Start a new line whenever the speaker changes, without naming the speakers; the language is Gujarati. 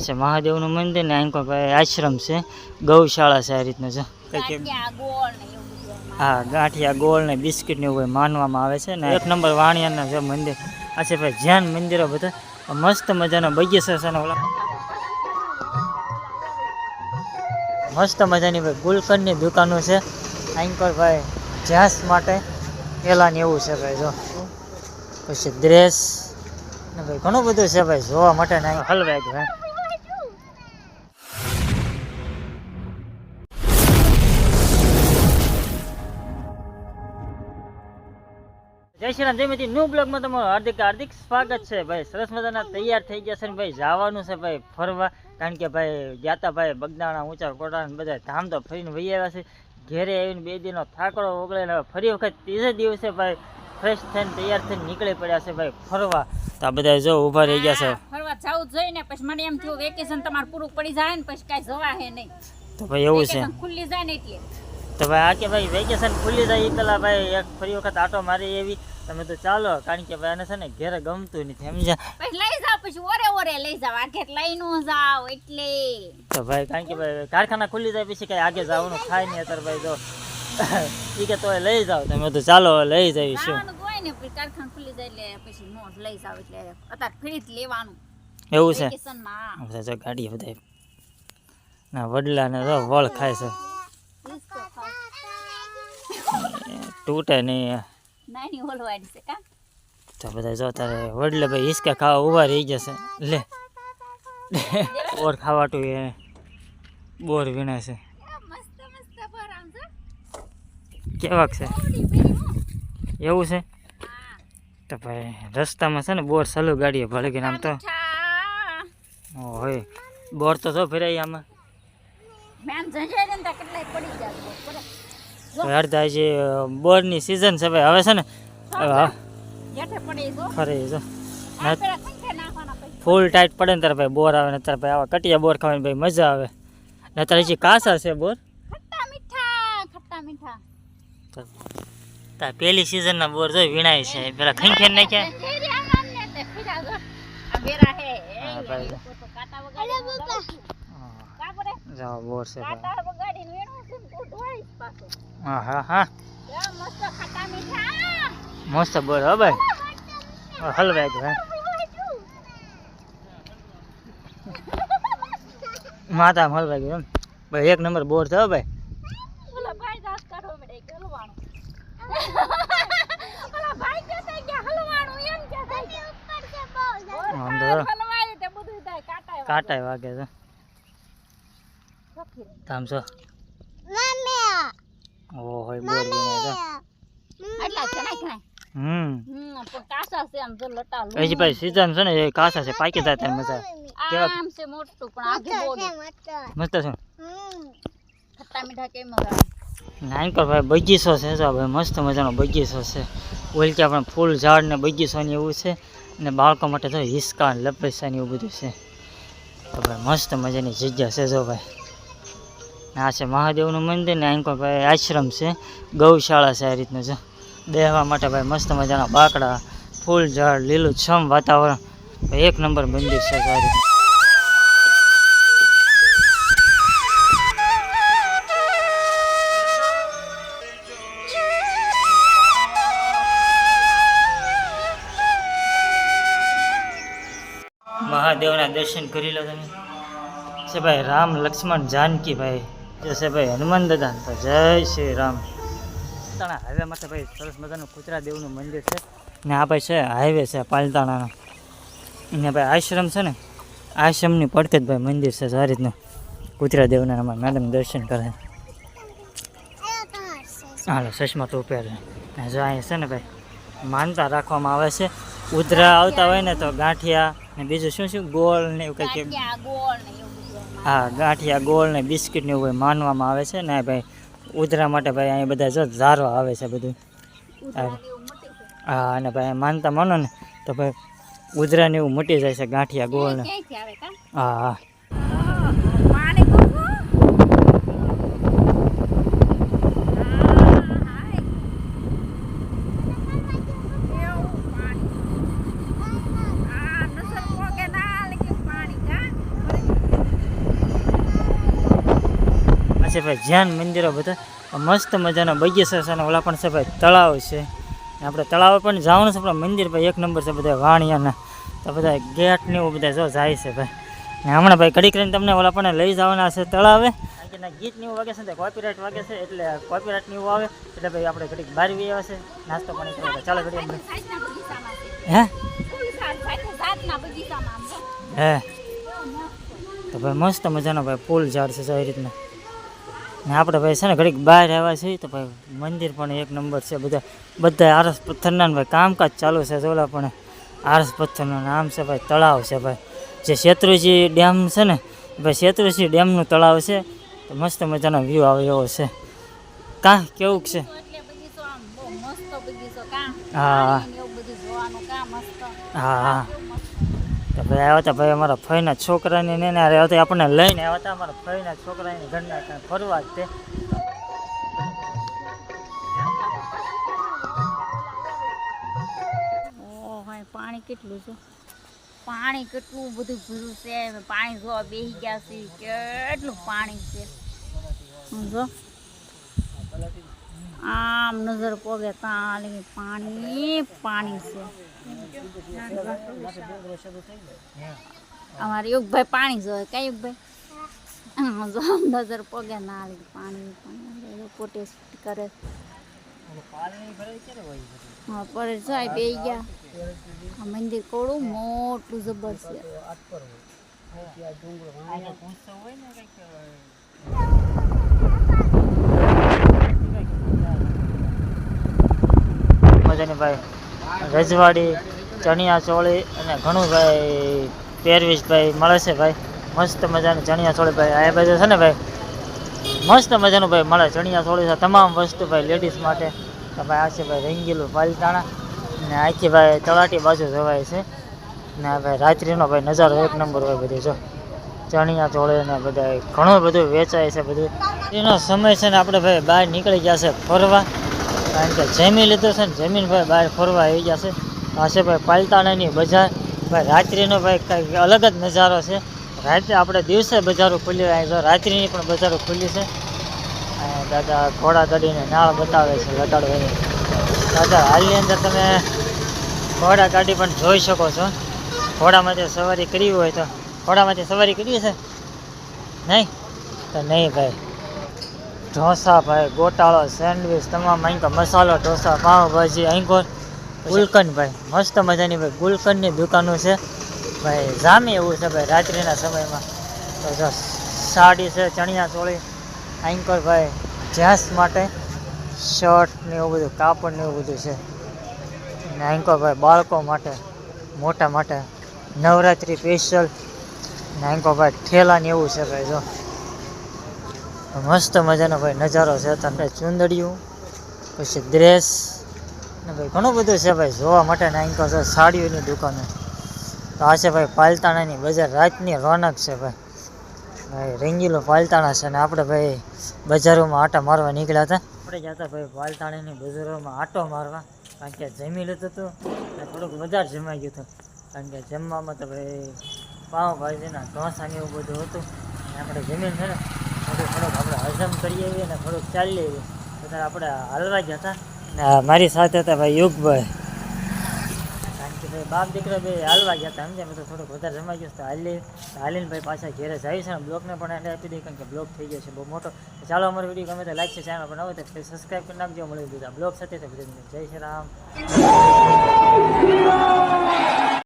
આ છે. મહાદેવનું મંદિર ને અહીં કોઈ આશ્રમ છે. ગૌશાળા છે આ રીતનું છે. હા ગાંઠિયા ગોળ ને બિસ્કિટ ને એવું હોય માનવામાં આવે છે ને. એક નંબર વાણિયાના છે મંદિર. આ છે ભાઈ જૈન મંદિરો બધા. મસ્ત મજાનો બગીચો છે ને મસ્ત મજાની ભાઈ ગુલકંદની દુકાનો છે. આંકર ભાઈ જ્યાસ માટે પેલા એવું છે ભાઈ જો. પછી ડ્રેસ ને ભાઈ ઘણું બધું છે ભાઈ જોવા માટે ને હલવાય હલવાઈ જય શ્રી રામ જય મિત્ર ન્યૂ બ્લોગમાં તમારું હાર્દિક હાર્દિક સ્વાગત છે ભાઈ. સરસ મજાના તૈયાર થઈ ગયા છે ને ભાઈ. જવાનું છે ભાઈ ફરવા. કારણ કે ભાઈ ગયા ભાઈ બગદાણા ઊંચા કોટા બધા ધામ તો ફરીને વહી આવ્યા છે. ઘેરે આવીને બે દિનનો થાકડો ઓગળે ને હવે ફરી વખત ત્રીજે દિવસે ભાઈ ફ્રેશ થઈને તૈયાર થઈને નીકળી પડ્યા છે ભાઈ ફરવા. તો આ બધા જો ઊભા રહી ગયા છે.
ફરવા જવું જોઈએ ને. પછી મને એમ થયું વેકેશન તમારું પૂરું પડી જાય ને પછી કાંઈ જવા હે નહીં.
તો ભાઈ એવું છે.
ખુલ્લી જાય ને એટલે.
તો ભાઈ આ કે ભાઈ વેકેશન ખુલી જાય એ પેલા ભાઈ એક ફરી વખત આટો મારી એવી. તમે તો ચાલો કારણ કે ભાઈ આને છે ને ઘેરે ગમતું નથી
સમજા લઈ જાવ પછી ઓરે ઓરે લઈ જાવ આખે લઈ નો જાવ એટલે.
તો ભાઈ કારણ કે ભાઈ કારખાના ખુલી જાય પછી કઈ આગે જવાનું થાય નહીં અત્યારે ભાઈ જો એ કે તોય લઈ જાવ તમે તો ચાલો લઈ જઈશું
શું? કારખાના પછી કારખાનું જાય એટલે પછી નો લઈ જાવ એટલે અત્યારે ફ્રી જ લેવાનું.
એવું છે? ગાડી બધા ના વડલા ને વળ ખાય છે. તૂટે નહીં
નાની ઓલવાડી છે કા?
તો બધા જો તારે વડલે ભાઈ હિસકા ખાવા ઊભા રહી જશે. લે. બોર ખાવાટું એ બોર વીણે છે. કેવાક છે. એવું છે? તો ભાઈ રસ્તામાં છે ને બોર સલું ગાડીએ ભલે ગઈને આમ તો. હોય બોર તો જો ફેરાય આમાં.
મેમ જજે ને કેટલાય પડી જાય
અડધા જે બોરની સિઝન છે ભાઈ. હવે છે ને ખરી જો. ફૂલ ટાઈટ પડે ને ત્યારે ભાઈ બોર આવે ને ત્યારે ભાઈ આવા કટિયા બોર ખાવાની ભાઈ મજા આવે. ને ત્યારે જે કાસા છે બોર?
ખટ્ટા મીઠા ખટ્ટા મીઠા.
તો તાર પેલી સિઝનના બોર જો વીણાય છે. પેલા ખંખે નાખ્યા.
ને બોર
છે ભાઈ
કાંટા
હા હા હા.
મસ્ત બોલ મીઠા.
હો ભાઈ. હલવાય ભાઈ ગયો હે માથામાં હલવાઈ ગયો એમ. ભાઈ એક નંબર બોર છે હો ભાઈ.
ઓલા ભાઈ દાંત કાઢવા મળે કે હલવાણું ઓલા ભાઈ કહેતા કે હલવાણું એમ કહેતા કે ઉપર છે બહુ
આમ તો
હલવાય તે બધું થાય કાંટાય
કાંટાય વાગે છે. તામ છો ઓ બોલ બોર વીણાય
આટલા છે નાખ નાખ.
હમ.
હમ પણ કાસા છે આમ જો લટા
લો જે ભાઈ સીઝન છે ને એ કાસા છે પાકી જાય ત્યારે મજા કેવા?
આમ છે મોટું પણ આગે બોડું
મસ્ત છે.
ખટ્ટા મીઠા કેમ મજા
નાનકર ભાઈ બગીચો છે જો ભાઈ મસ્ત મજાનો બગીચો છે. ઓલચા પણ ફૂલ ઝાડ ને બગીચો ને એવું છે. ને બાળકો માટે તો હિસકા ને લપેસા ને એવું બધું છે. તો ભાઈ મસ્ત મજાની જગ્યા છે જો ભાઈ. આ છે, મહાદેવનું મંદિર ને અહીં કોઈ ભાઈ આશ્રમ છે. ગૌશાળા છે આ રીતનું છે. બેહવા માટે ભાઈ મસ્ત મજાના બાકડા, ફૂલ ઝાડ લીલું છમ વાતાવરણ એક નંબર મંદિર છે આ રીતનું. મહાદેવના દર્શન કરી લો તમે. છે ભાઈ રામ લક્ષ્મણ જાનકી ભાઈ. જે છે ભાઈ, હનુમાન દાદા તો જય શ્રી રામ. પાલતાણા હાઈવે માટે ભાઈ સરસ મજાનું કુતરા દેવનું મંદિર છે. ને આ ભાઈ છે, હાઈવે છે, પાલતાણાનો. ને ભાઈ આશ્રમ છે ને, આશ્રમની પડતે જ ભાઈ મંદિર છે, સારી રીતનું. કુતરા દેવના અમારા મેડમ દર્શન કરે. હાલો, ચશ્મા તો પહેરે ને જો અહીંયા છે ને ભાઈ, માનતા રાખવામાં આવે છે. ઉધરા આવતા હોય ને તો ગાંઠિયા ને બીજું શું શું, ગોળ ને એવું કંઈક
ગોળ
હા ગાંઠિયા ગોળ ને બિસ્કિટ ને એવું માનવામાં આવે છે ને ભાઈ ઉધરા માટે ભાઈ અહીં બધા જો ઝારો આવે છે બધું. હા અને ભાઈ માનતા માનો ને તો ભાઈ ઉધરાને એવું મટી જાય છે ગાંઠિયા ગોળ ને? હા હા
પાણી ભરવું? હા, હાય. એવું પાણી. આ નસર પોકે ના લેકે પાણી કા?
છે ભાઈ જૈન મંદિરો બધા. મસ્ત મજાનો બગીચો છે અને ઓલા પણ છે ભાઈ તળાવ છે. આપણે તળાવ પણ જવાનું છે પણ મંદિર ભાઈ એક નંબર છે બધા વાણિયાના. તો બધા ગેટ ને એવું બધા જો જાય છે ભાઈ. ને હમણાં ભાઈ ઘડીક રહીને તમને ઓલા પણ લઈ જવાના છે તળાવે. આગળના ગીત ને એવું વાગે છે ને કોપીરાઇટ વાગે છે એટલે કોપીરાઇટ ને એવું આવે. એટલે ભાઈ આપણે ઘડીક બહાર વી આવે છે નાસ્તો પાણી કરવા ચાલો
છે.
હે?
ફૂલ.
હે. તો ભાઈ મસ્ત મજાનો ભાઈ પુલ ઝાડ છે સારી રીતના. ને આપણે ભાઈ છે ને ઘડીક બહાર આવ્યા છીએ તો ભાઈ મંદિર પણ એક નંબર છે. બધા બધા આરસ પથ્થરના ભાઈ કામકાજ ચાલુ છે જોલા પણ આરસ પથ્થરનું નામ છે ભાઈ તળાવ છે ભાઈ. જે શેત્રુજી ડેમ છે ને ભાઈ શેત્રુજી ડેમનું તળાવ છે. તો મસ્ત મજાનો વ્યૂ આવે એવો છે. કાં? કેવું છે? હા. હા હા. તો ભાઈ આવ્યા હતા ભાઈ અમારા ફઈના છોકરાની ને હારે આપણને લઈને આવ્યા હતા, અમારા ફઈના છોકરાની ઘરના કાંઈ ફરવા જ તે.
પાણી કેટલું છે? પાણી કેટલું બધું ભર્યું છે? પાણી જોવા બેસી ગયા છે કેટલું પાણી છે? સમજો આમ નજર પોગે લગી પાણી પાણી છે. અમારે યુગભાઈ પાણી જોવે. કઈ યુગભાઈ? જો નજર પોગે ના લગી પાણી પાણી પોતે કરે. હા, પડે બે ગયા. મંદિર કોળું મોટું જબર છે.
મજાની ભાઈ. રજવાડી, ચણિયા ચોળી અને ઘણું ભાઈ પહેરવીશ ભાઈ મળે છે ભાઈ. મસ્ત મજાની ચણિયા ચોળી ભાઈ. આ બાજુ છે ને ભાઈ? મસ્ત મજાનું ભાઈ મળે. ચણિયા ચોળી છે. તમામ વસ્તુ ભાઈ લેડીઝ માટે. ભાઈ આ છે ભાઈ રંગીલું પાલતાણા ને આખી ભાઈ તળાટી બાજુ જવાય છે. ને ભાઈ રાત્રિનો ભાઈ નજારો એક નંબર હોય બધું, જો. ચણિયા ચોળે ને બધા ઘણું બધું વેચાય છે બધું. એનો સમય છે ને આપણે ભાઈ બહાર નીકળી ગયા છે ફરવા. કારણ કે જમી લીધું છે ને જમીન ભાઈ બહાર ફરવા આવી ગયા છે. આ ભાઈ પાલતાણાની બજાર. ભાઈ રાત્રિનો ભાઈ કંઈક અલગ જ નજારો છે. રાત્રે આપણે દિવસે બજારો ખુલ્લી હોય રાત્રિની પણ બજારો ખુલ્લી છે. દાદા ઘોડા ગાડીને નાળ બતાવે છે લગાડવાની. દાદા, હાલની અંદર તમે ઘોડા ગાડી પણ જોઈ શકો છો. ઘોડામાંથી સવારી કરવી હોય તો. ઘોડામાંથી સવારી કરી છે? નહીં? તો નહીં ભાઈ. ઢોસા ભાઈ ગોટાળો, સેન્ડવિચ, તમામ અહીં મસાલો, ઢોસા પાવભાજી અહીંકોર ગુલકંદ ભાઈ મસ્ત મજાની ભાઈ ગુલકંદની દુકાનો છે. ભાઈ જામી એવું છે ભાઈ રાત્રિના સમયમાં. તો જો સાડી છે, ચણિયા ચોળી અહીંકોર ભાઈ જેન્ટ્સ માટે શર્ટ ને એવું બધું, કાપડ ને એવું બધું છે. અને અહીંકોર ભાઈ બાળકો માટે, મોટા માટે નવરાત્રિ સ્પેશિયલ ને અહીંકોર ભાઈ ઠેલા ને એવું છે ભાઈ જો. મસ્ત મજાનો ભાઈ નજારો છે તમને ચુંદડિયું, પછી ડ્રેસ ને ભાઈ ઘણું બધું છે ભાઈ જોવા માટે ને અહીં છે સાડીઓની દુકાનો. તો આ છે ભાઈ પાલતાણાની બજાર, રાતની રોનક છે ભાઈ. ભાઈ રંગીલો પાલતાણા છે ને આપણે ભાઈ બજારોમાં આટા મારવા નીકળ્યા હતા. આપણે જતા ભાઈ પાલતાણાની બજારોમાં આટો મારવા, કારણ કે જમી લીધું હતું ને થોડુંક વધારે જમાઈ ગયું હતું. કારણ કે જમવામાં તો ભાઈ પાઉંભાજીના ઢોસા ને એવું બધું હતું. ને આપણે જમીન છે ને હજમ કરી આવીએ ને થોડુંક ચાલી આવીએ બધા આપણે હાલવા ગયા હતા. ને મારી સાથે હતા ભાઈ યુગભાઈ. કારણ કે ભાઈ બાપ દીકરા ભાઈ હાલવા ગયા હતા સમજે મેં તો થોડુંક વધારે જમાઈ ગયું તો હાલી, હાલીને ભાઈ પાછા ઘેરે જાય છે ને બ્લોગને પણ એને આપી દઈએ કારણ કે બ્લોગ થઈ ગયો છે, બહુ મોટો. ચાલો અમારો વીડિયો ગમે તો લાઈક છે ચેનલ બનાવો તો સબસ્ક્રાઈબ કરી નાખજો. મળી દીધા બ્લોગ સાથે. જય શ્રી રામ.